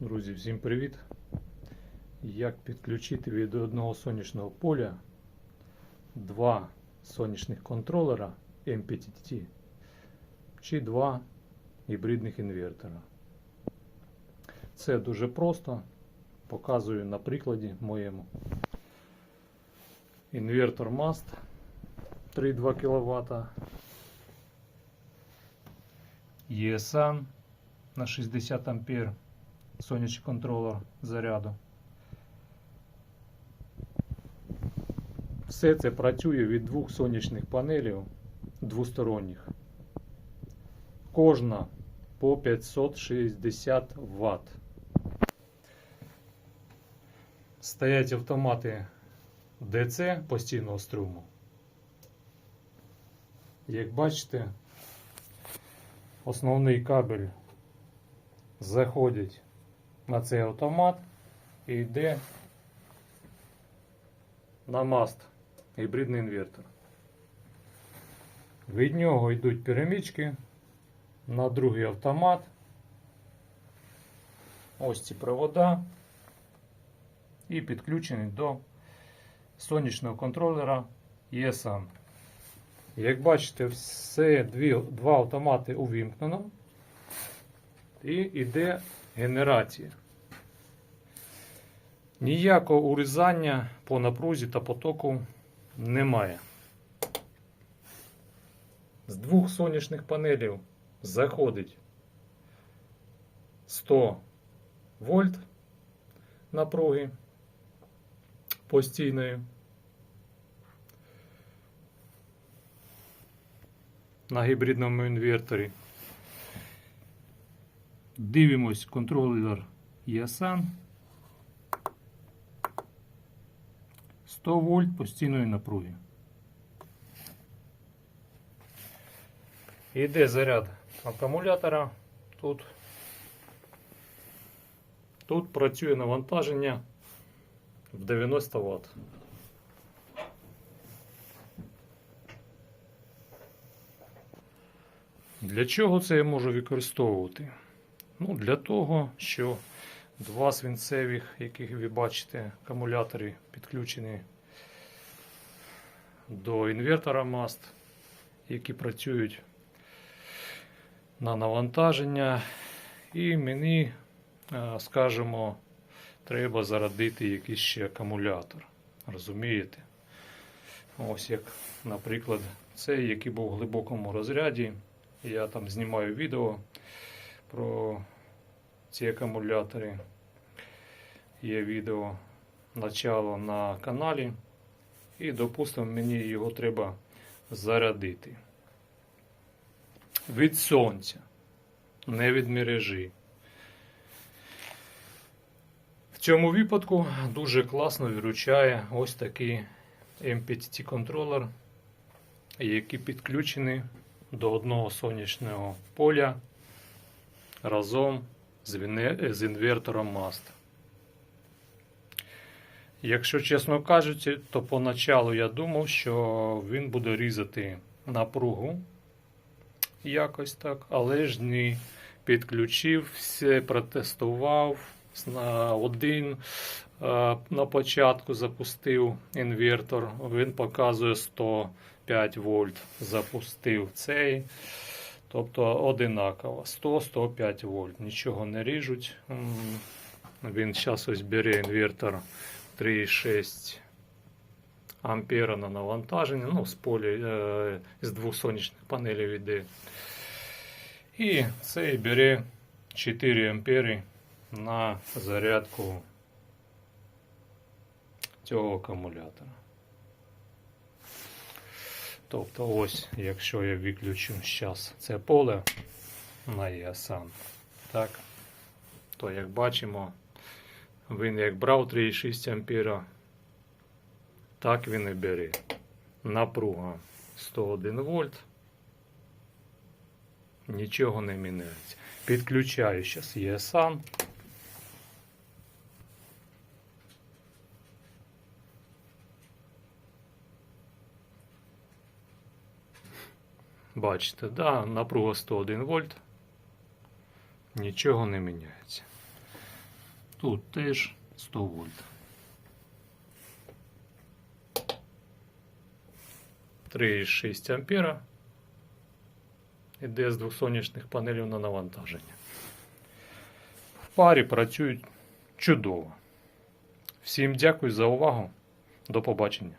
Друзі, всім привіт! Як підключити від одного сонячного поля два сонячних контролера MPTT чи два гібридних інвертора. Це дуже просто. Показую на прикладі моєму. Інвертор MAST 3,2 кВт. ESN на 60 ампер сонячний контролер заряду. Все це працює від двох сонячних панелів двосторонніх. Кожна по 560 Вт. Стоять автомати ДЦ постійного струму. Як бачите, основний кабель заходить на цей автомат і йде на маст гібридний інвертор. Від нього йдуть перемічки на другий автомат. Ось ці провода і підключені до сонячного контролера ESN. Як бачите, все дві, два автомати увімкнено і йде генерація. Ніякого урізання по напрузі та потоку немає. З двох сонячних панелів заходить 100 вольт напруги постійної. На гібридному інверторі. Дивимось контролер ESN. 100 вольт постійної напруги. Йде заряд акумулятора. Тут, тут працює навантаження в 90 Вт. Для чого це я можу використовувати? Ну, Для того, що два свинцевих, яких ви бачите, акумулятори підключені до інвертора MAST, які працюють на навантаження. І мені, е, скажімо, треба зарядити якийсь ще акумулятор. Розумієте? Ось як, наприклад, цей, який був в глибокому розряді. Я там знімаю відео про ці акумулятори. Є відео начало на каналі. І, допустимо, мені його треба зарядити. Від сонця, не від мережі. В цьому випадку дуже класно виручає ось такий MPTT контролер, який підключений до одного сонячного поля разом з інвертором MAST. Якщо чесно кажучи, то поначалу я думав, що він буде різати напругу якось так, але ж ні. Підключив, все протестував на один. е, На початку запустив інвертор, він показує 105 вольт. Запустив цей. Тобто одинаково 100-105 вольт. Нічого не ріжуть. Він зараз ось бере інвертор 3,6 ампера на навантаження. Ну, з полі е, з двох сонячних панелей йде. І цей бере 4 ампери на зарядку цього акумулятора. Тобто ось, якщо я виключу зараз це поле на ESN, так, то як бачимо, він як брав 3,6 ампера, так він і бере. Напруга 101 вольт. Нічого не міняється. Підключаю зараз ESN. Бачите, да, напруга 101 вольт. Нічого не міняється. Тут теж 100 вольт. 3,6 ампера. Іде з двох сонячних панелів на навантаження. В парі працюють чудово. Всім дякую за увагу. До побачення.